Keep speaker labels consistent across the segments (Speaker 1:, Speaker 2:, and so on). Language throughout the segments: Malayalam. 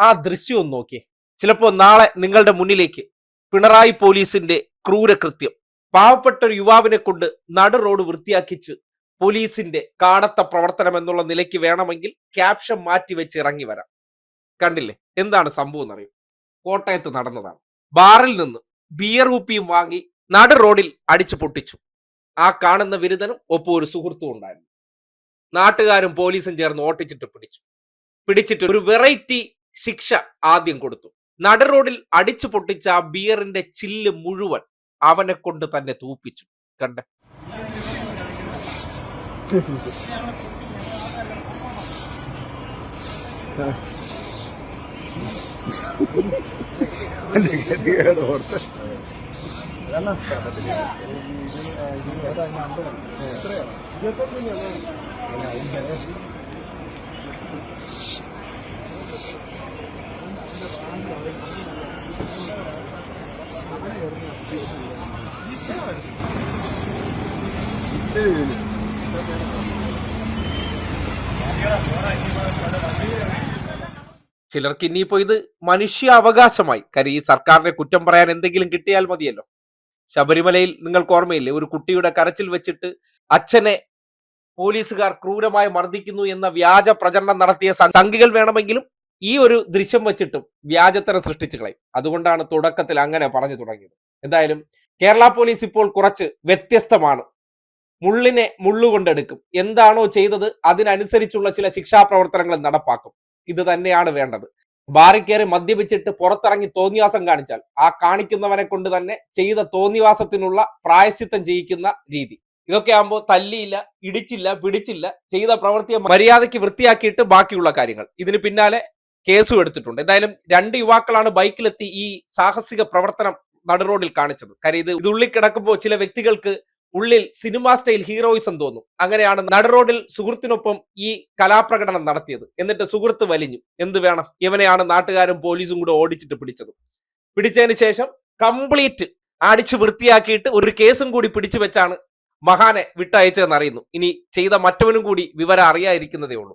Speaker 1: ആ ദൃശ്യം ഒന്ന് നോക്കിയേ. ചിലപ്പോൾ നാളെ നിങ്ങളുടെ മുന്നിലേക്ക് പിണറായി പോലീസിന്റെ ക്രൂരകൃത്യം. പാവപ്പെട്ട ഒരു യുവാവിനെ കൊണ്ട് നട റോഡ് വൃത്തിയാക്കിച്ച് പോലീസിന്റെ കാണത്ത പ്രവർത്തനം എന്നുള്ള നിലയ്ക്ക് വേണമെങ്കിൽ ക്യാപ്ഷൻ മാറ്റി വെച്ച് ഇറങ്ങി വരാം. കണ്ടില്ലേ? എന്താണ് സംഭവം എന്നറിയും? കോട്ടയത്ത് നടന്നതാണ്. ബാറിൽ നിന്ന് ബിയർ കുപ്പിയും വാങ്ങി നട റോഡിൽ അടിച്ചു പൊട്ടിച്ചു. ആ കാണുന്ന വിരുദ്ധനും ഒപ്പം ഒരു സുഹൃത്തും ഉണ്ടായിരുന്നു. നാട്ടുകാരും പോലീസും ചേർന്ന് ഓട്ടിച്ചിട്ട് പിടിച്ചു. പിടിച്ചിട്ട് ഒരു വെറൈറ്റി ശിക്ഷ ആദ്യം കൊടുത്തു. നട റോഡിൽ അടിച്ചു പൊട്ടിച്ച ആ ബിയറിന്റെ ചില്ല് മുഴുവൻ അവനെ കൊണ്ട് തന്നെ തൂപ്പിച്ചു. കണ്ട? ചിലർക്ക് ഇനിയിപ്പോ ഇത് മനുഷ്യ അവകാശമായി കാര്യം ഈ സർക്കാരിനെ കുറ്റം പറയാൻ എന്തെങ്കിലും കിട്ടിയാൽ മതിയല്ലോ. ശബരിമലയിൽ നിങ്ങൾക്ക് ഓർമ്മയില്ലേ? ഒരു കുട്ടിയുടെ കരച്ചിൽ വെച്ചിട്ട് അച്ഛനെ പോലീസുകാർ ക്രൂരമായി മർദ്ദിക്കുന്നു എന്ന വ്യാജ പ്രചരണം നടത്തിയ സംഘികൾ വേണമെങ്കിലും ഈ ഒരു ദൃശ്യം വെച്ചിട്ടും വ്യാജത്തരം സൃഷ്ടിച്ചു കളയും. അതുകൊണ്ടാണ് തുടക്കത്തിൽ അങ്ങനെ പറഞ്ഞു തുടങ്ങിയത്. എന്തായാലും കേരള പോലീസ് ഇപ്പോൾ കുറച്ച് വ്യത്യസ്തമാണ്. മുള്ളിനെ മുള്ളുകൊണ്ടെടുക്കും എന്താണോ ചെയ്തത് അതിനനുസരിച്ചുള്ള ചില ശിക്ഷാ പ്രവർത്തനങ്ങൾ നടപ്പാക്കും. ഇത് തന്നെയാണ് വേണ്ടത്. ബാറിൽ കയറി മദ്യപിച്ചിട്ട് പുറത്തിറങ്ങി തോന്നിവാസം കാണിച്ചാൽ ആ കാണിക്കുന്നവനെ കൊണ്ട് തന്നെ ചെയ്ത തോന്നിവാസത്തിനുള്ള പ്രായശ്ചിത്തം ചെയ്യിക്കുന്ന രീതി. ഇതൊക്കെ ആകുമ്പോൾ തല്ലിയില്ല ഇടിച്ചില്ല പിടിച്ചില്ല ചെയ്ത പ്രവൃത്തിയെ മര്യാദയ്ക്ക് വൃത്തിയാക്കിയിട്ട് ബാക്കിയുള്ള കാര്യങ്ങൾ. ഇതിന് പിന്നാലെ കേസും എടുത്തിട്ടുണ്ട്. എന്തായാലും രണ്ട് യുവാക്കളാണ് ബൈക്കിലെത്തി ഈ സാഹസിക പ്രവർത്തനം നടുറോഡിൽ കാണിച്ചത്. കാര്യം ഇത് ഇതുള്ളിൽ കിടക്കുമ്പോൾ ചില വ്യക്തികൾക്ക് ഉള്ളിൽ സിനിമാ സ്റ്റൈൽ ഹീറോയിസം തോന്നും. അങ്ങനെയാണ് നടുറോഡിൽ സുഹൃത്തിനൊപ്പം ഈ കലാപ്രകടനം നടത്തിയത്. എന്നിട്ട് സുഹൃത്ത് വലിഞ്ഞു. എന്ത് വേണം? ഇവനെയാണ് നാട്ടുകാരും പോലീസും കൂടെ ഓടിച്ചിട്ട് പിടിച്ചത്. പിടിച്ചതിന് ശേഷം കംപ്ലീറ്റ് അടിച്ചു വൃത്തിയാക്കിയിട്ട് ഒരു കേസും കൂടി പിടിച്ചു വെച്ചാണ് മഹാനെ വിട്ടയച്ചതെന്ന് അറിയുന്നു ഇനി ചെയ്ത മറ്റവനും കൂടി വിവരം അറിയാതിരിക്കുന്നതേ ഉള്ളൂ.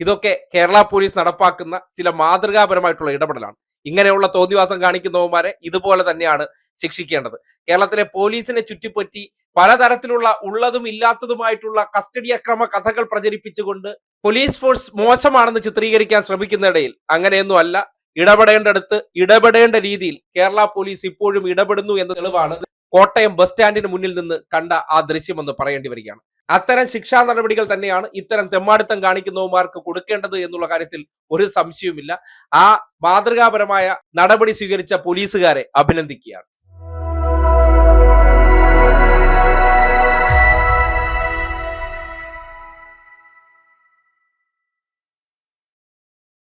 Speaker 1: ഇതൊക്കെ കേരള പോലീസ് നടപ്പാക്കുന്ന ചില മാതൃകാപരമായിട്ടുള്ള ഇടപെടലാണ്. ഇങ്ങനെയുള്ള തോന്നിവാസം കാണിക്കുന്നവന്മാരെ ഇതുപോലെ തന്നെയാണ് ശിക്ഷിക്കേണ്ടത്. കേരളത്തിലെ പോലീസിനെ ചുറ്റിപ്പറ്റി പലതരത്തിലുള്ള ഉള്ളതും ഇല്ലാത്തതുമായിട്ടുള്ള കസ്റ്റഡി അക്രമ കഥകൾ പ്രചരിപ്പിച്ചുകൊണ്ട് പോലീസ് ഫോഴ്സ് മോശമാണെന്ന് ചിത്രീകരിക്കാൻ ശ്രമിക്കുന്നിടയിൽ അങ്ങനെയൊന്നും അല്ല. ഇടപെടേണ്ടടുത്ത് ഇടപെടേണ്ട രീതിയിൽ കേരള പോലീസ് ഇപ്പോഴും ഇടപെടുന്നു എന്ന തെളിവാണ് കോട്ടയം ബസ് സ്റ്റാൻഡിന് മുന്നിൽ നിന്ന് കണ്ട ആ ദൃശ്യമെന്ന് പറയേണ്ടി വരികയാണ്. അത്തരം ശിക്ഷാ നടപടികൾ തന്നെയാണ് ഇത്തരം തെമ്മാടിത്തം കാണിക്കുന്നവന്മാർക്ക് കൊടുക്കേണ്ടത് എന്നുള്ള കാര്യത്തിൽ ഒരു സംശയവുമില്ല. ആ മാതൃകാപരമായ നടപടി സ്വീകരിച്ച പോലീസുകാരെ അഭിനന്ദിക്കുകയാണ്.